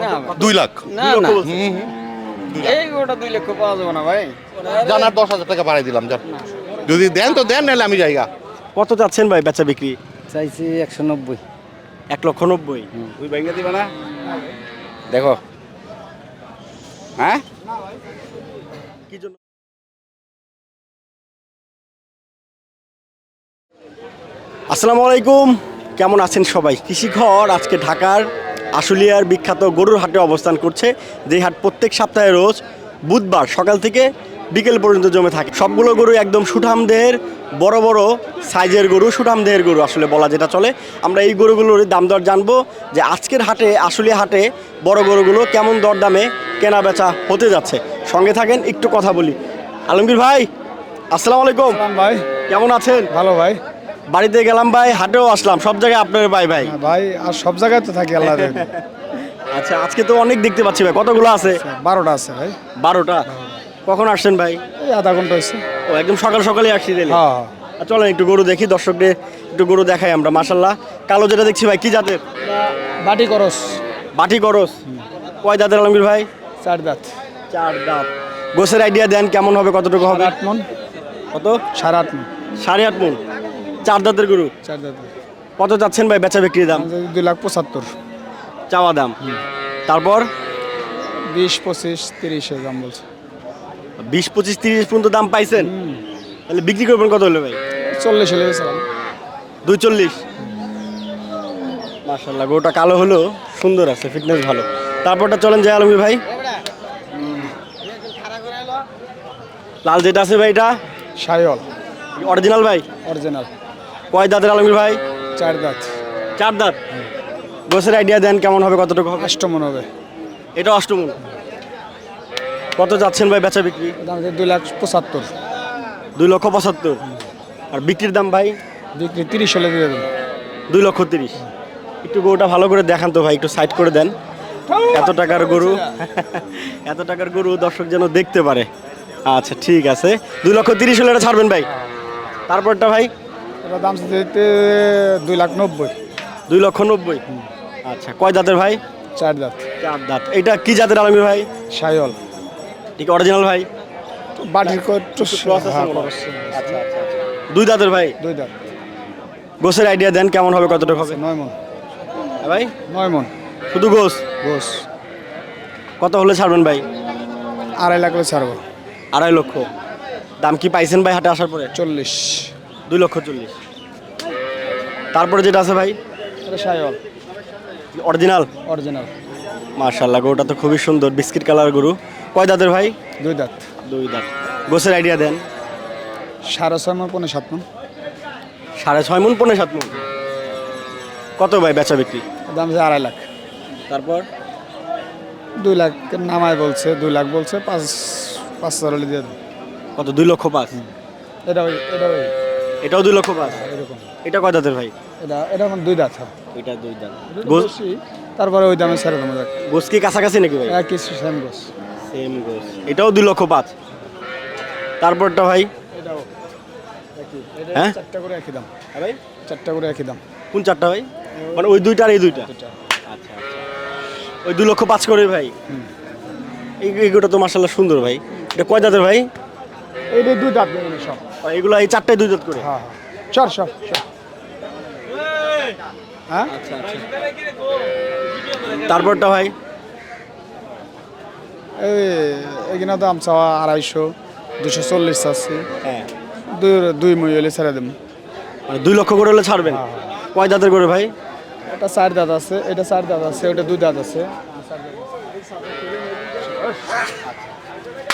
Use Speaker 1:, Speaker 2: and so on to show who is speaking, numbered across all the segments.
Speaker 1: না
Speaker 2: দুই লাখ।
Speaker 1: না না। এই দুই লক্ষ পাওয়া যাবে না ভাই।
Speaker 2: জানার দশ হাজার টাকা বাড়াই দিলাম যান যদি দেন তো দেন নাহলে আমি জায়গা
Speaker 3: কত চাচ্ছেন ভাই বেচা বিক্রি?
Speaker 1: চাইছি একশো নব্বই।
Speaker 3: এক লক্ষ নব্বই।
Speaker 4: ভেঙে দিবে না? দেখো। হ্যাঁ?
Speaker 3: কি জন্য? আসসালামু আলাইকুম। কেমন আছেন সবাই? কৃষিঘর আজকে ঢাকার আশুলিয়ার বিখ্যাত গরুর হাটে অবস্থান করছে। যে হাট প্রত্যেক সপ্তাহে রোজ বুধবার সকাল থেকে বিকেল পর্যন্ত জমে থাকে। সবগুলো গরু একদম সুঠাম দেহের বড় বড় সাইজের গরু সুঠাম দেহের গরু আসলে বলা যেটা চলে। আমরা এই গরুগুলোর দাম দর জানব যে আজকের হাটে আশুলিয়া হাটে বড় গরুগুলো কেমন দর দামে কেনা বেচা হতে যাচ্ছে। সঙ্গে থাকেন একটু কথা বলি। আলমগীর ভাই আসসালামু আলাইকুম।
Speaker 5: ভাই।
Speaker 3: কেমন আছেন?
Speaker 5: ভালো ভাই।
Speaker 3: বাড়িতে গেলাম ভাই হাটেও আসলাম সব জায়গায় আপনার ভাই ভাই।
Speaker 5: ভাই আর সব জায়গায় তো থাকি আল্লাহ
Speaker 3: আচ্ছা আজকে তো অনেক দেখতে পাচ্ছি ভাই কতগুলো আছে?
Speaker 5: বারোটা আছে ভাই।
Speaker 3: বারোটা? কখন আসছেন ভাই?
Speaker 5: আধা ঘণ্টা হয়েছে।
Speaker 3: ও একদম সকাল সকালে আসছি দিলে
Speaker 5: হ্যাঁ।
Speaker 3: চলেন একটু গরু দেখি দর্শকদের একটু গরু দেখাই আমরা মাসাল্লাহ কালো যেটা দেখছি ভাই কি জাতের?
Speaker 5: বাটি করস।
Speaker 3: বাটি করস। কয় দাঁতের আলমগীর ভাই?
Speaker 5: চার দাঁত।
Speaker 3: চার দাঁত। গোসের আইডিয়া দেন কেমন হবে কতটুকু হবে?
Speaker 5: আট মন।
Speaker 3: কত?
Speaker 5: সাড়ে আট মন।
Speaker 3: সাড়ে আট মন। চার দাঁতের গরু?
Speaker 5: চার দাঁত
Speaker 3: কত চাচ্ছেন ভাই বেচা বিক্রির দাম?
Speaker 5: দুই লাখ পঁচাত্তর।
Speaker 3: চাওয়া দাম। তারপর?
Speaker 5: বিশ পঁচিশ তিরিশ দাম বলছে।
Speaker 3: বিশ পঁচিশ তিরিশ পর্যন্ত দাম পাইছেন? তাহলে বিক্রি করবেন কত হলো ভাই?
Speaker 5: চল্লিশ হলে
Speaker 3: দুই চল্লিশ? মার্শাল্লাহ গরুটা কালো হলো সুন্দর আছে ফিটনেস ভালো। তারপরটা চলেন জয় আলমগীর ভাই। লাল যেটা আছে ভাই এটা?
Speaker 5: সাইল
Speaker 3: অরিজিনাল ভাই?
Speaker 5: অরিজিনাল।
Speaker 3: কয় দাঁতের আলমগীর ভাই?
Speaker 5: চার দাঁত।
Speaker 3: চার দাঁত? গোসের আইডিয়া দেন কেমন হবে কতটুকু হবে?
Speaker 5: অষ্ট মন হবে।
Speaker 3: এটা অষ্টমন। কত যাচ্ছেন ভাই বেচা বিক্রি?
Speaker 5: দাম দুই লাখ পঁচাত্তর।
Speaker 3: দুই লক্ষ পঁচাত্তর। আর বিক্রির দাম ভাই?
Speaker 5: বিক্রি তিরিশ হলে দিয়ে দেবো
Speaker 3: দুই লক্ষ তিরিশ। একটু গরুটা ভালো করে দেখান তো ভাই একটু সাইড করে দেন। এত টাকার গরু। এত টাকার গরু দর্শক যেন দেখতে পারে। আচ্ছা ঠিক আছে। দুই লক্ষ তিরিশ হলে এটা ছাড়বেন ভাই। তারপরটা ভাই?
Speaker 5: এটা দাম দিতে দুই লাখ নব্বই।
Speaker 3: দুই লক্ষ নব্বই? আচ্ছা কয় দাঁতের ভাই?
Speaker 5: চার দাঁত।
Speaker 3: চার দাঁত। এটা কি জাতের আলমী ভাই?
Speaker 5: সাইল
Speaker 3: ঠিক অরিজিনাল ভাই?
Speaker 5: বাটির হ্যাঁ, cross।
Speaker 3: আচ্ছা আচ্ছা দুই দাঁতের ভাই?
Speaker 5: দুই দাঁত।
Speaker 3: গোসের আইডিয়া দেন কেমন হবে কতটুকু হবে?
Speaker 5: নয় মন।
Speaker 3: হ্যাঁ ভাই?
Speaker 5: নয় মন।
Speaker 3: শুধু গোস?
Speaker 5: গোস।
Speaker 3: কত হলে ছাড়বেন ভাই?
Speaker 5: আড়াই লাখ করে ছাড়বো।
Speaker 3: আড়াই লক্ষ। দাম কি পাইছেন ভাই হাটে আসার পরে?
Speaker 5: চল্লিশ।
Speaker 3: দুই লক্ষ চল্লিশ। তারপরে যেটা আছে ভাই?
Speaker 5: সাইল
Speaker 3: অরিজিনাল
Speaker 5: অরিজিনাল
Speaker 3: মার্শাল্লাহ গরুটা তো খুবই সুন্দর বিস্কিট কালার গরু। কয় দাঁতের ভাই?
Speaker 5: দুই দাঁত।
Speaker 3: দুই দাঁত। গোসের আইডিয়া দেন।
Speaker 5: সাড়ে ছয় মন পনেরো সাত মন।
Speaker 3: সাড়ে ছয় মন পনেরো সাত মন। কত ভাই বেচা বিক্রি?
Speaker 5: দাম আছে আড়াই লাখ।
Speaker 3: তারপর?
Speaker 5: দুই লাখ নামায় বলছে দুই লাখ বলছে পাঁচ পাঁচ হাজার দিয়ে
Speaker 3: কত? দুই লক্ষ পাঁচ।
Speaker 5: এটা ওই এটা ওই।
Speaker 3: এটাও দুই লক্ষ পাঁচ।
Speaker 5: এরকম
Speaker 3: এটা কয় দাঁতের ভাই?
Speaker 5: এটা এটা এখন দুই দাঁত।
Speaker 3: এটা দুই দাঁত। গোস
Speaker 5: তারপরে ওই দামে ছেড়ে দেবো।
Speaker 3: গোস কি কাছাকাছি নাকি ভাই?
Speaker 5: এক কিছু সেম গোস।
Speaker 3: Same goes. এটাও দুই লক্ষ পাঁচ। তারপরটা ভাই?
Speaker 5: এটাও
Speaker 3: হ্যাঁ?
Speaker 5: চারটা করে একই দাম।
Speaker 3: ভাই?
Speaker 5: চারটা করে একই দাম।
Speaker 3: কোন চারটা ভাই? মানে ওই দুইটা আর এই দুইটা? আচ্ছা আচ্ছা। ওই দুই লক্ষ পাঁচ করে ভাই। এই এইগুলো তো মার্শাল্লাহ সুন্দর ভাই। এটা কয় দাঁতের ভাই?
Speaker 5: এইটা দুই দাঁত নেই সব।
Speaker 3: এগুলো এই চারটায় দুই দাঁত করে?
Speaker 5: হ্যাঁ হ্যাঁ। সব হ্যাঁ
Speaker 3: আচ্ছা আচ্ছা তারপরটা ভাই?
Speaker 5: এই এখানে দাম চাওয়া আড়াইশো দুশো চল্লিশ আছে
Speaker 3: হ্যাঁ।
Speaker 5: দুই দুই মই হলে ছেড়ে দেবো।
Speaker 3: মানে দুই লক্ষ করে হলে ছাড়বেন? কয় দাঁতের করে ভাই?
Speaker 5: এটা চার দাঁত আছে এটা চার দাঁত আছে ওটা দুই দাঁত আছে।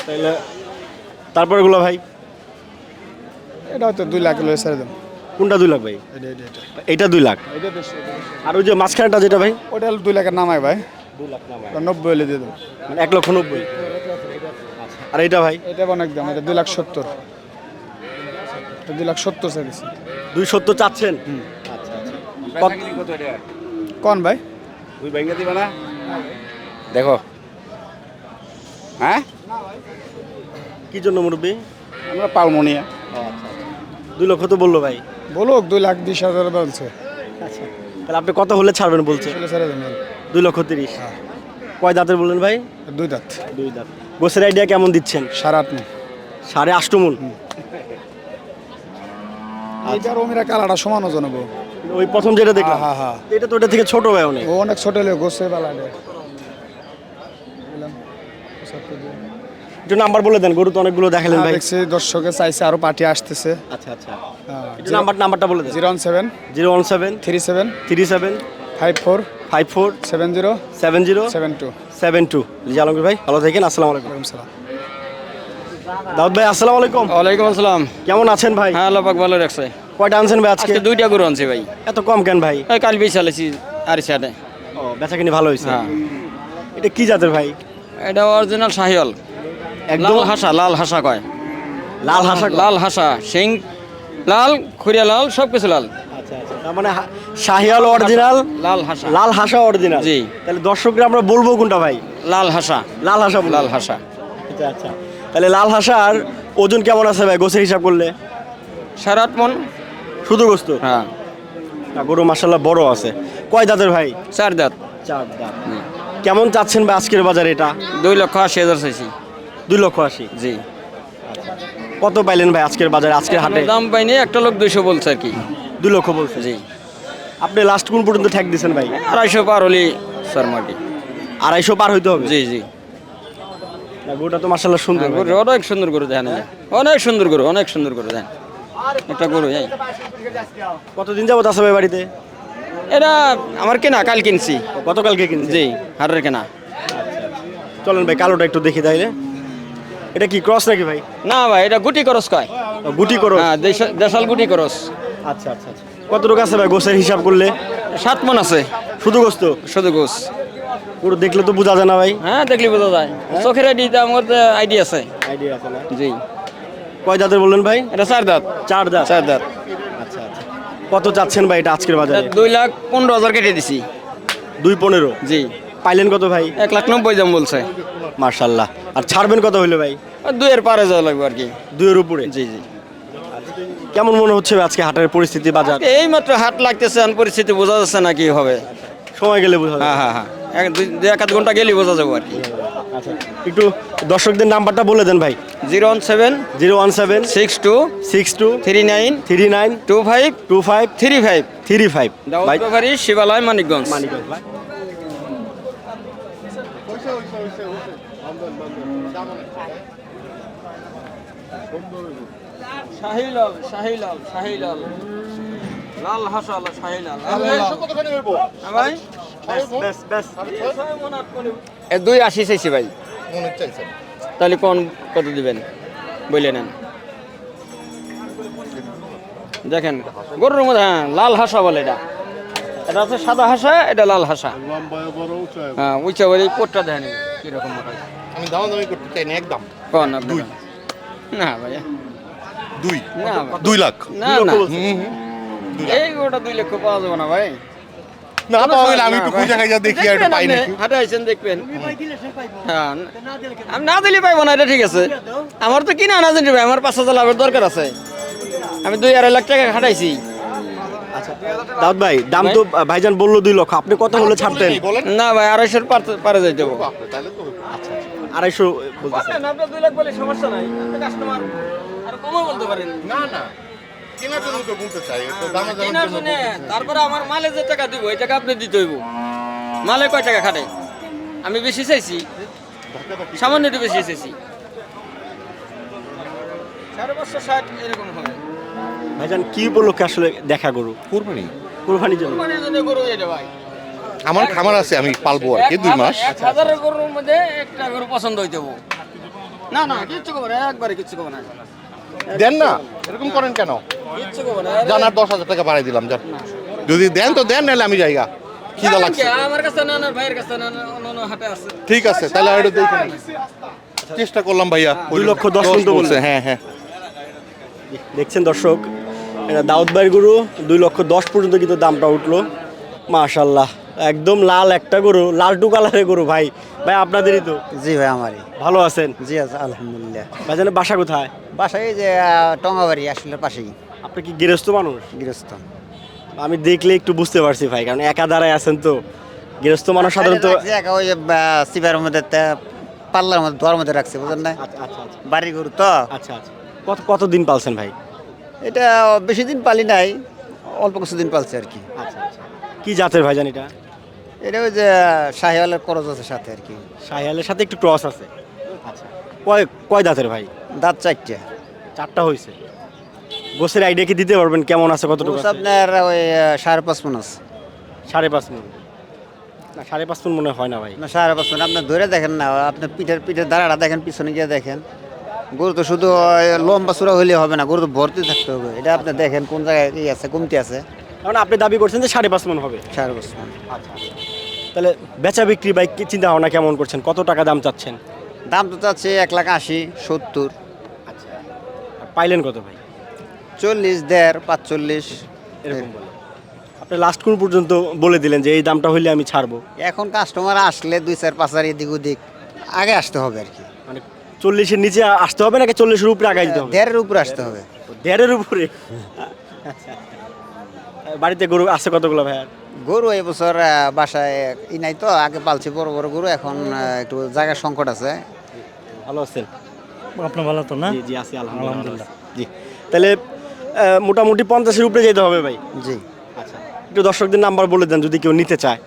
Speaker 3: তাইলে তারপর এগুলো ভাই?
Speaker 5: এটা হয়তো দুই লাখ হলে ছেড়ে দেবো
Speaker 3: কোনটা দুই লাখ ভাই?
Speaker 5: এটা এটা এটা।
Speaker 3: এইটা দুই লাখ।
Speaker 5: এটা এটা।
Speaker 3: আর ওই যে মাঝখানেটা যেটা ভাই?
Speaker 5: ওটা হলো দুই লাখের নামায় ভাই।
Speaker 3: দুই লাখ
Speaker 5: নব্বই হলে দিয়ে দেবো
Speaker 3: মানে এক লক্ষ নব্বই। আর এইটা ভাই?
Speaker 5: এটা অনেক দাম এটা দুই লাখ সত্তর। দুই লাখ সত্তর চাইছি
Speaker 3: দুই সত্তর চাচ্ছেন? আচ্ছা আচ্ছা।
Speaker 4: এটা?
Speaker 5: কোন ভাই?
Speaker 4: দিবে না? দেখো। হ্যাঁ?
Speaker 3: কি জন্য মুরব্বী?
Speaker 4: আমরা পালমনিয়া।
Speaker 3: দুই লক্ষ তো বলল ভাই।
Speaker 5: বলুক দুই লাখ বিশ হাজার বলছে।
Speaker 3: আচ্ছা তাহলে আপনি কত হলে ছাড়বেন বলছে? দুই লক্ষ তিরিশ। কয় দাঁতের বললেন ভাই?
Speaker 5: দুই দাঁত।
Speaker 3: দুই দাঁত। গোসের আইডিয়া কেমন দিচ্ছেন?
Speaker 5: সাড়ে আট
Speaker 3: সাড়ে আষ্টমন
Speaker 5: এইটার ওমিরা কালাটা সমান ওজন
Speaker 3: ওই প্রথম যেটা দেখলাম।
Speaker 5: হ্যাঁ, হ্যাঁ,
Speaker 3: এটা তো ওটা থেকে ছোট ভাই অনেক।
Speaker 5: ও অনেক ছোট হলে গোসে বেলা দেয়
Speaker 3: একটু নাম্বার বলে দেন গরু তো অনেকগুলো দেখালেন ভাই।
Speaker 5: দেখছি দর্শকে চাইছে আরও পার্টি আসতেছে।
Speaker 3: আচ্ছা আচ্ছা। একটু নাম্বার নাম্বারটা বলে দেন।
Speaker 5: Zero one seven
Speaker 3: zero one seven
Speaker 5: three seven
Speaker 3: three seven
Speaker 5: five four
Speaker 3: five four
Speaker 5: seven zero
Speaker 3: seven zero
Speaker 5: seven two.
Speaker 3: Seven two. জি আলমগীর ভাই ভালো থাকেন আসসালামু আলাইকুম।
Speaker 5: সালাম।
Speaker 3: দাউদ ভাই আসসালামু আলাইকুম।
Speaker 1: ওয়ালাইকুম আসসালাম।
Speaker 3: কেমন আছেন ভাই?
Speaker 1: হ্যাঁ আল্লাহ পাক ভালো রাখছে।
Speaker 3: কয়টা আনছেন ভাই আজকে?
Speaker 1: আজকে দুইটা গরু আনছি ভাই।
Speaker 3: এত কম কেন ভাই?
Speaker 1: ওই কাল বেশ চালাইছি আর সাথে
Speaker 3: ও বেচা কিনে ভালো হয়েছে
Speaker 1: হ্যাঁ।
Speaker 3: এটা কি জাতের ভাই?
Speaker 1: এটা অরিজিনাল শাহিওল
Speaker 3: একদম
Speaker 1: লাল হাসা লাল হাসা কয়।
Speaker 3: লাল হাসা
Speaker 1: লাল হাসা সিং লাল খুরিয়া লাল সব কিছু লাল।
Speaker 3: আচ্ছা আচ্ছা তার মানে শাহিয়াল অরিজিনাল
Speaker 1: লাল হাসা
Speaker 3: লাল হাসা। অরিজিনাল
Speaker 1: জি।
Speaker 3: তাহলে দর্শকরা আমরা বলব কোনটা ভাই?
Speaker 1: লাল হাসা।
Speaker 3: লাল হাসা
Speaker 1: লাল হাসা।
Speaker 3: আচ্ছা আচ্ছা। তাহলে লাল হাসার ওজন কেমন আছে ভাই? গোছের হিসাব করলে?
Speaker 1: সাড়ে আট মন।
Speaker 3: শুধু গোস্ত?
Speaker 1: হ্যাঁ।
Speaker 3: গরু মাসাল্লাহ বড় আছে। কয় দাঁতের ভাই?
Speaker 1: চার দাঁত।
Speaker 3: চার দাঁত। কেমন চাচ্ছেন ভাই আজকের বাজারে এটা?
Speaker 1: দুই লক্ষ আশি হাজার চাইছি।
Speaker 3: দুই লক্ষ আশি।
Speaker 1: জি।
Speaker 3: কত পাইলেন ভাই আজকের বাজারে? আজকের হাটে?
Speaker 1: দাম পাইনি একটা লোক দুইশো বলছে আর কি।
Speaker 3: দুই লক্ষ বলছে।
Speaker 1: জি।
Speaker 3: আপনি লাস্ট কোন পর্যন্ত ঠেক দিয়েছেন ভাই?
Speaker 1: আড়াইশো পার হলি শর্মাটি
Speaker 3: আড়াইশো পার হইতে হবে?
Speaker 1: জি জি।
Speaker 3: গরুটা তো মাসাল্লাহ সুন্দর
Speaker 1: হ্যাঁ, গরু অনেক সুন্দর গরু দেখেন অনেক সুন্দর গরু অনেক সুন্দর গরু দেখেন। একটা গরু এই
Speaker 3: কতদিন যাবত আছে ভাই বাড়িতে?
Speaker 1: এটা আমার কেনা কাল কিনছি।
Speaker 3: গতকালকে কিনছি?
Speaker 1: জি হাটের কেনা।
Speaker 3: চলেন ভাই কালোটা একটু দেখি তাইলে। এটা কি ক্রস নাকি ভাই?
Speaker 1: না ভাই এটা গুটি করস কয়।
Speaker 3: গুটি করো
Speaker 1: হ্যাঁ দেশাল গুটি করস।
Speaker 3: আচ্ছা আচ্ছা আচ্ছা। কতটুকু আছে ভাই গোসের হিসাব করলে?
Speaker 1: সাত মন আছে।
Speaker 3: শুধু গোস্ত?
Speaker 1: শুধু গোস।
Speaker 3: পুরো দেখলে তো বোঝা যায় না ভাই।
Speaker 1: হ্যাঁ দেখলে বোঝা যায়। চোখের আইডি আমার আইডি আছে।
Speaker 3: আইডিয়া আছে না?
Speaker 1: জি।
Speaker 3: কয় দাঁতের বললেন ভাই?
Speaker 1: এটা চার দাঁত।
Speaker 3: চার দাঁত?
Speaker 1: চার দাঁত।
Speaker 3: আচ্ছা আচ্ছা। কত চাচ্ছেন ভাই এটা আজকের বাজারে?
Speaker 1: দুই লাখ পনেরো হাজার কেটে দিছি।
Speaker 3: দুই পনেরো?
Speaker 1: জি।
Speaker 3: পাইলেন কত ভাই?
Speaker 1: এক লাখ নব্বই দাম বলছে।
Speaker 3: মার্শাল্লাহ আর ছাড়বেন কত হইল ভাই?
Speaker 1: আর দুইয়ের পারে যাওয়া লাগবে আর কি।
Speaker 3: দুইয়ের উপরে?
Speaker 1: জি জি।
Speaker 3: কেমন মনে হচ্ছে আজকে হাটের পরিস্থিতি বাজার?
Speaker 1: এই মাত্র হাট লাগতেছে আর পরিস্থিতি বোঝা যাচ্ছে না কি হবে।
Speaker 3: সময় গেলে বোঝা।
Speaker 1: হ্যাঁ হ্যাঁ হ্যাঁ। এক দুই দুই এক আধ ঘণ্টা গেলেই বোঝা যাব আর কি।
Speaker 3: আচ্ছা একটু দর্শকদের নাম্বারটা বলে দেন ভাই।
Speaker 1: Zero one seven
Speaker 3: zero one seven
Speaker 1: six two
Speaker 3: six two
Speaker 1: three nine
Speaker 3: three nine
Speaker 1: two five
Speaker 3: two five
Speaker 1: three five.
Speaker 3: Three five.
Speaker 1: Shibalaya Manikganj.
Speaker 3: Manikganj
Speaker 1: Shahilal Shahilal Shahilal. লাল হাসাল শাহিলাল। ভাই?
Speaker 3: বেশ বেশ
Speaker 1: দুই আশি চাইছি ভাই। তাহলে কোন কত দিবেন? বলে নেন। দেখেন গরুর মধ্যে হ্যাঁ লাল হাসা বলে এটা। এটা আছে সাদা হাসা এটা লাল হাসা। হ্যাঁ উঁচা বলে কোটটা দেখেন কীরকম
Speaker 2: আমি দামাদামি করতে চাই না একদম।
Speaker 1: কোন দুই। না ভাইয়া।
Speaker 2: দুই।
Speaker 1: না
Speaker 2: দুই লাখ।
Speaker 1: না না। এই দুই লক্ষ পাওয়া যাবে না ভাই।
Speaker 2: না পাওয়া গেলে আমি একটু খুঁজে খাইয়া দেখি আর
Speaker 1: দেখবেন
Speaker 2: পাই
Speaker 1: আপনি,
Speaker 2: নাকি।
Speaker 1: হাটে আইছেন দেখবেন। হ্যাঁ। আমি না দিলে পাইবো না এটা ঠিক আছে। আমার তো কিনা না জানি ভাই আমার পাঁচ হাজার লাভের দরকার আছে। আমি দুই আড়াই লাখ টাকা খাটাইছি
Speaker 3: দাউদ ভাই দাম তো ভাইজান বলল দুই লক্ষ। আপনি কত হলে ছাড়তেন।
Speaker 1: না ভাই আড়াইশোর পার- পারে যাই দেবো
Speaker 3: আড়াইশো
Speaker 1: দুই লাখ বলে সমস্যা নাই। কাস্টমার কমও বলতে পারেন।
Speaker 2: না না। কেনার জন্য তো বলতে চাই তো দামাদামি
Speaker 1: কেনার জন্য তারপরে আমার মালে যে টাকা দিব ওই টাকা আপনি দিতে হইব। মালে কয় টাকা খাটে? আমি বেশি চাইছি। সামান্য একটু বেশি চাইছি। সাড়ে পাঁচশো ষাট এরকম হবে
Speaker 3: ভাইজান কি উপলক্ষে আসলে দেখা গরু?
Speaker 2: কুরবানি।
Speaker 3: কোরবানির জন্য।
Speaker 1: কোরবানির জন্য গরু এটা ভাই।
Speaker 2: আমার খামার আছে আমি পালবো আর কি দুই মাস।
Speaker 1: হাজারের গরুর মধ্যে একটা গরু পছন্দ হইতে। না না কিচ্ছু কবে না একবারে কিচ্ছু কবে না।
Speaker 2: দেন না? এরকম করেন কেন? জানার দশ হাজার টাকা বাড়াই দিলাম যান যদি দেন তো দেন নাহলে আমি যাইগা খিদা লাগছে।
Speaker 1: আমার কাছে না না ভাইয়ের কাছে না না অন্য অন্য আছে।
Speaker 2: ঠিক আছে তাহলে আর একটু চেষ্টা করলাম ভাইয়া।
Speaker 3: দুই লক্ষ দশ পর্যন্ত
Speaker 2: বলছে হ্যাঁ হ্যাঁ।
Speaker 3: দেখছেন দর্শক এটা দাউদ ভাইয়ের গরু দুই লক্ষ দশ পর্যন্ত কিন্তু দামটা উঠল। মাশাল্লাহ একদম লাল একটা গরু লালটু কালারের গরু ভাই। ভাই আপনাদেরই তো?
Speaker 6: জি ভাই আমারই।
Speaker 3: ভালো আছেন?
Speaker 6: জি আছে আলহামদুলিল্লাহ।
Speaker 3: ভাইজানের বাসা কোথায়?
Speaker 6: বাসায় এই যে টঙ্গাবাড়ি আসলে পাশেই।
Speaker 3: আপনি কি গৃহস্থ মানুষ?
Speaker 6: গৃহস্থ।
Speaker 3: আমি দেখলে একটু বুঝতে পারছি ভাই কারণ একা দাঁড়ায় আছেন তো। গৃহস্থ মানুষ সাধারণত
Speaker 6: একা ওই সিপার মধ্যে পাল্লার মধ্যে দোয়ার মধ্যে রাখছে বুঝলেন না?
Speaker 3: আচ্ছা আচ্ছা আচ্ছা।
Speaker 6: বাড়ি গরু তো?
Speaker 3: আচ্ছা আচ্ছা। কত কতদিন পালছেন ভাই?
Speaker 6: এটা বেশি দিন পালি নাই অল্প কিছু দিন পালছে আর কি।
Speaker 3: আচ্ছা আচ্ছা। কি জাতের ভাইজান এটা?
Speaker 6: এটা ওই যে শাহিওয়ালের করজ আছে সাথে আর কি।
Speaker 3: শাহিয়ালের সাথে একটু ক্রস আছে। আচ্ছা। কয় কয় দাঁতের ভাই?
Speaker 6: দাঁত চারটে।
Speaker 3: চারটা হয়েছে গোসের আইডিয়া কি দিতে পারবেন? কেমন আছে? কতটুকু
Speaker 6: আপনার ওই সাড়ে পাঁচ মন আছে।
Speaker 3: সাড়ে পাঁচ মিনিট না সাড়ে পাঁচ মিনিট মনে হয় না ভাই।
Speaker 6: না সাড়ে পাঁচ মন। আপনি ধরে দেখেন না আপনার পিঠের পিঠের দাঁড়াটা দেখেন পিছনে গিয়ে দেখেন। গরু তো শুধু লম্বা চূড়া হইলে হবে না গরু তো ভর্তি থাকতে হবে। এটা আপনি দেখেন কোন জায়গায় কি আছে কমতি আছে।
Speaker 3: কারণ আপনি দাবি করছেন যে সাড়ে পাঁচ মন হবে।
Speaker 6: সাড়ে পাঁচ মন। আচ্ছা।
Speaker 3: তাহলে বেচা বিক্রি বাইক চিন্তা ভাবনা কেমন করছেন? কত টাকা দাম চাচ্ছেন?
Speaker 6: দাম তো চাচ্ছে এক লাখ আশি সত্তর।
Speaker 3: আর পাইলেন কত ভাই?
Speaker 6: চল্লিশ দেড় পাঁচচল্লিশ।
Speaker 3: এরকম বলে। আপনি লাস্ট কোন পর্যন্ত বলে দিলেন যে এই দামটা হইলে আমি ছাড়বো?
Speaker 6: এখন কাস্টমার আসলে দুই চার পাঁচ হাজার এদিক ওদিক আগে আসতে হবে আর কি।
Speaker 3: মানে চল্লিশের নিচে আসতে হবে নাকি চল্লিশের উপরে আগে দিতে হবে?
Speaker 6: দেড়ের উপরে আসতে হবে।
Speaker 3: দেড়ের উপরে? আচ্ছা বাড়িতে গরু আছে কতগুলো ভাই
Speaker 6: গরু এবছর বাসায় ই নাই তো আগে পালছি বড় বড় গরু এখন একটু জায়গার সংকট আছে।
Speaker 3: ভালো আছেন?
Speaker 7: আপনার ভালো তো না?
Speaker 3: জি জি আছি আলহামদুলিল্লাহ জি। তাহলে মোটামুটি পঞ্চাশের উপরে যেতে হবে ভাই?
Speaker 6: জি।
Speaker 3: আচ্ছা একটু দর্শকদের নাম্বার বলে দেন যদি কেউ নিতে চায়।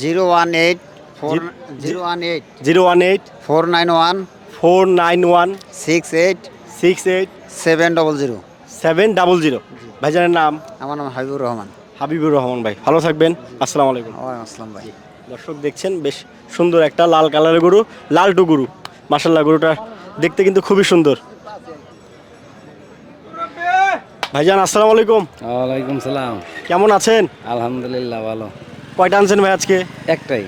Speaker 6: Zero one eight four zero one eight
Speaker 3: zero one eight
Speaker 6: four nine one
Speaker 3: four nine one
Speaker 6: six eight
Speaker 3: six eight
Speaker 6: seven double zero.
Speaker 3: Seven double zero ভাইজানের নাম?
Speaker 6: আমার নাম হাবিবুর রহমান।
Speaker 3: হাবিবুর রহমান ভাই ভালো থাকবেন। আসসালামু আলাইকুম।
Speaker 6: ওয়ালাইকুম আসসালাম ভাই।
Speaker 3: দর্শক দেখছেন বেশ সুন্দর একটা লাল কালারের গরু লালটু গরু। মাসাল্লাহ গরুটা দেখতে কিন্তু খুবই সুন্দর। ভাইজান আসসালামু আলাইকুম।
Speaker 8: ওয়ালাইকুম সালাম।
Speaker 3: কেমন আছেন?
Speaker 8: আলহামদুলিল্লাহ ভালো।
Speaker 3: কয়টা আনছেন ভাই আজকে?
Speaker 8: একটাই।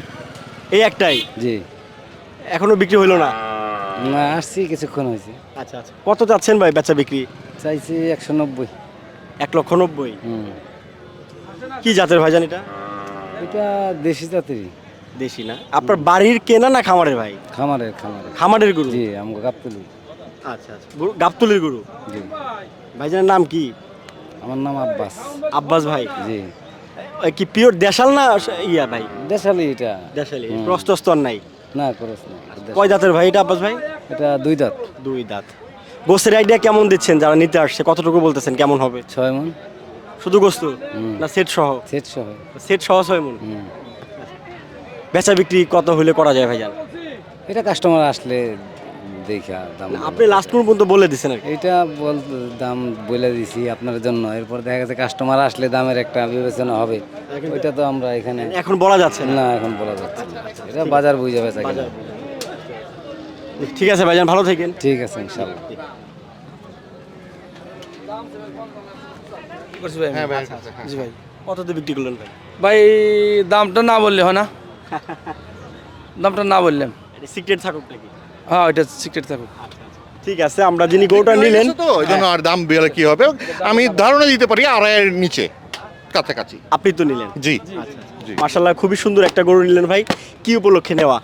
Speaker 3: এই একটাই?
Speaker 8: জি।
Speaker 3: এখনও বিক্রি হইল না?
Speaker 8: না আসছি কিছুক্ষণ হয়েছে।
Speaker 3: আচ্ছা আচ্ছা। কত যাচ্ছেন ভাই বেচা বিক্রি?
Speaker 8: চাইছি একশো নব্বই।
Speaker 3: এক লক্ষ নব্বই? কি জাতের ভাইজান এটা?
Speaker 8: এটা দেশি জাতেরই।
Speaker 3: দেশি না? আপনার বাড়ির কেনা না খামারের ভাই?
Speaker 8: খামারের খামারের।
Speaker 3: খামারের গরু?
Speaker 8: জি গাবতলি।
Speaker 3: আচ্ছা আচ্ছা। গরু- গাবতলির গরু?
Speaker 8: জি।
Speaker 3: ভাইজানের নাম কি?
Speaker 8: আমার নাম আব্বাস।
Speaker 3: আব্বাস ভাই?
Speaker 8: জি।
Speaker 3: ওই কি পিওর দেশাল না ইয়া ভাই?
Speaker 8: দেশালি এটা।
Speaker 3: দেশালি। প্রস্তস্তর নাই?
Speaker 8: না করস না
Speaker 3: কয় দাঁতের ভাই এটা আব্বাস ভাই?
Speaker 8: এটা দুই দাঁত
Speaker 3: দুই দাঁত। গোস্তের আইডিয়া কেমন দিচ্ছেন যারা নিতে আসছে? কতটুকু বলতেছেন? কেমন হবে?
Speaker 8: ছয় মন।
Speaker 3: শুধু গোস্ত? না সেট সহ?
Speaker 8: সেট সহ।
Speaker 3: সেট সহ ছয় মন? বেচা বিক্রি কত হলে করা যায় ভাইজান?
Speaker 8: এটা কাস্টমার আসলে দেখা দাম
Speaker 3: আপনি লাস্ট কোন পর্যন্ত বলে দিচ্ছেন
Speaker 8: এটা বল দাম বলে দিছি আপনার জন্য। এরপর দেখা গেছে কাস্টমার আসলে দামের একটা বিবেচনা হবে। ওইটা তো আমরা এখানে
Speaker 3: এখন বলা যাচ্ছে না।
Speaker 8: এখন বলা যাচ্ছে না। এটা বাজার বুঝে
Speaker 3: বাজার। ঠিক আছে ভাইজান ভালো থাকেন।
Speaker 8: ঠিক আছে ইনশাল্লাহ
Speaker 2: হ্যাঁ ভাই
Speaker 1: জি ভাই
Speaker 3: কততে বিক্রি করলেন ভাই?
Speaker 1: ভাই দামটা না বললে হয় না। দামটা না বললাম
Speaker 3: সিক্রেট থাকুক নাকি?
Speaker 1: হ্যাঁ এটা সিক্রেট থাকুক।
Speaker 3: ঠিক আছে আমরা যিনি গরুটা নিলেন
Speaker 2: তো ওই জন্য আর দাম বেলে কি হবে? আমি ধারণা দিতে পারি আড়াইয়ের নিচে কাছাকাছি।
Speaker 3: আপনি তো নিলেন।
Speaker 2: জি। জি
Speaker 3: মার্শাল্লাহ খুবই সুন্দর একটা গরু নিলেন ভাই। কি উপলক্ষে নেওয়া?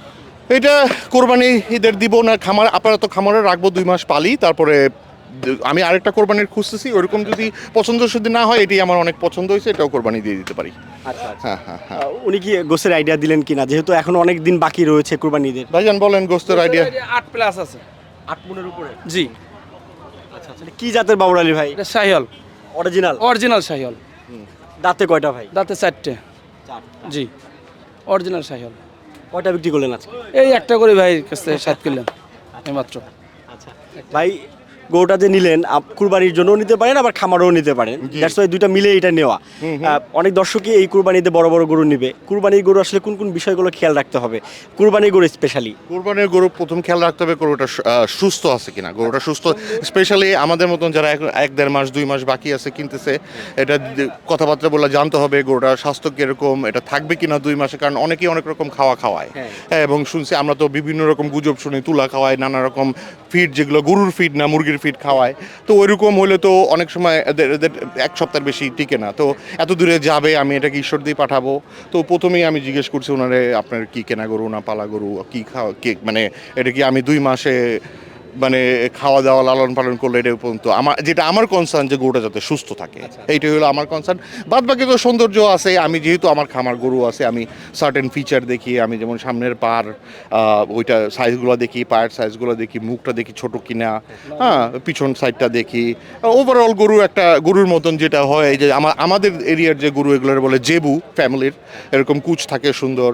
Speaker 2: এটা কোরবানি ঈদের দিব না খামার আপাতত খামারে রাখব দুই মাস পালি তারপরে আমি আরেকটা কোরবানির খুঁজতেছি ওরকম যদি পছন্দ যদি না হয় এটি আমার অনেক পছন্দ হয়েছে এটাও কোরবানি দিয়ে দিতে পারি।
Speaker 3: আচ্ছা আচ্ছা।
Speaker 2: হ্যাঁ হ্যাঁ হ্যাঁ।
Speaker 3: উনি কি গোসের আইডিয়া দিলেন কিনা? যেহেতু এখন অনেক দিন বাকি রয়েছে কুরবানিদের
Speaker 2: ভাইজান বলেন গোস্তের আইডিয়া
Speaker 1: আট প্লাস আছে।
Speaker 3: আট মনের উপরে?
Speaker 1: জি।
Speaker 3: আচ্ছা আচ্ছা। কি জাতের বাবুর আলী ভাই?
Speaker 1: এটা শাহিওল
Speaker 3: অরিজিনাল
Speaker 1: অরিজিনাল শাহিওল
Speaker 3: দাঁতে কয়টা ভাই?
Speaker 1: দাঁতে চারটে। জি। অরিজিনাল শাহিওল
Speaker 3: কয়টা বিক্রি করলেন আজকে?
Speaker 1: এই একটা করে ভাই কাছে সাত কিনলাম এইমাত্র
Speaker 3: আচ্ছা। ভাই গরুটা যে নিলেন কুরবানির জন্যও নিতে পারেন আবার খামারও নিতে পারেন। দ্যাটস ওয়াই দুইটা মিলে এটা নেওয়া। অনেক দর্শকই এই কুরবানিতে বড় বড় গরু নিবে। কুরবানির গরু আসলে কোন কোন বিষয়গুলো খেয়াল রাখতে হবে? কুরবানির গরু স্পেশালি
Speaker 2: কুরবানির গরু প্রথম খেয়াল রাখতে হবে গরুটা সুস্থ আছে কিনা। গরুটা সুস্থ স্পেশালি আমাদের মতন যারা এক- দেড় মাস দুই মাস বাকি আছে কিনতেছে এটা কথাবার্তা বলে জানতে হবে গরুটার স্বাস্থ্য কীরকম এটা থাকবে কিনা দুই মাসে কারণ অনেকেই অনেক রকম খাওয়া খাওয়ায়। হ্যাঁ। এবং শুনছি আমরা তো বিভিন্ন রকম গুজব শুনি তুলা খাওয়ায় নানা রকম ফিড যেগুলো গরুর ফিড না মুরগির ফিড খাওয়ায়। তো ওইরকম হলে তো অনেক সময় এক সপ্তাহের বেশি টিকে না। তো এত দূরে যাবে, আমি এটাকে ঈশ্বর দিয়ে পাঠাবো। তো প্রথমেই আমি জিজ্ঞেস করছি, ওনারে আপনার কি কেনা গরু, না পালা গরু, কি খাওয়া কেক মানে এটা কি আমি দুই মাসে মানে খাওয়া দাওয়া লালন পালন করলে এটা পর্যন্ত আমার যেটা আমার কনসার্ন যে গরুটা যাতে সুস্থ থাকে এইটাই হলো আমার কনসার্ন বাদ বাকি তো সৌন্দর্য আছে আমি যেহেতু আমার খামার গরু আছে আমি সার্টেন ফিচার দেখি আমি যেমন সামনের পার ওইটা সাইজগুলো দেখি পায়ের সাইজগুলো দেখি মুখটা দেখি ছোট কিনা হ্যাঁ পিছন সাইডটা দেখি। ওভারঅল গরু একটা গরুর মতন যেটা হয় যে আমাদের এরিয়ার যে গরু এগুলোর বলে জেবু ফ্যামিলির এরকম কুচ থাকে সুন্দর।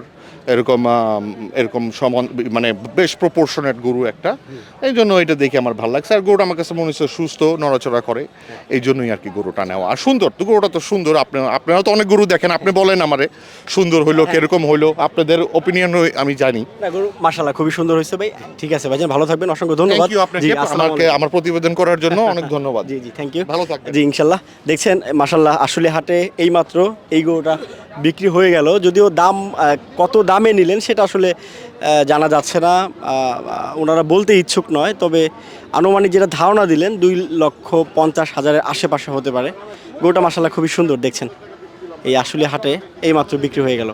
Speaker 2: এরকম এরকম সমান মানে বেশ প্রপোর্শনেট গরু একটা। এই জন্য এটা দেখে আমার ভালো লাগছে। আর গরুটা আমার কাছে মনে হচ্ছে সুস্থ নড়াচড়া করে। এই জন্যই আর কি গরুটা নেওয়া। আর সুন্দর তো গরুটা তো সুন্দর। আপনি আপনারা তো অনেক গরু দেখেন আপনি বলেন আমারে সুন্দর হইল কীরকম হইল? আপনাদের ওপিনিয়ন আমি জানি।
Speaker 3: না গরু মাশাল্লাহ খুবই সুন্দর হয়েছে ভাই। ঠিক আছে ভাইজান ভালো থাকবেন অসংখ্য ধন্যবাদ।
Speaker 2: আপনাকে। আমার প্রতিবেদন করার জন্য অনেক ধন্যবাদ।
Speaker 3: জি জি থ্যাংক ইউ
Speaker 2: ভালো থাকবেন।
Speaker 3: জি ইনশাল্লাহ দেখছেন মাশাল্লাহ আসলে হাটে এইমাত্র এই গরুটা বিক্রি হয়ে গেল। যদিও দাম কত দামে নিলেন সেটা আসলে জানা যাচ্ছে না। ওনারা বলতে ইচ্ছুক নয়, তবে আনুমানিক যেটা ধারণা দিলেন, দুই লক্ষ পঞ্চাশ হাজারের আশেপাশে হতে পারে। গরুটা মাশাল্লাহ খুবই সুন্দর, দেখছেন। এই আসলে হাটে এইমাত্র বিক্রি হয়ে গেল।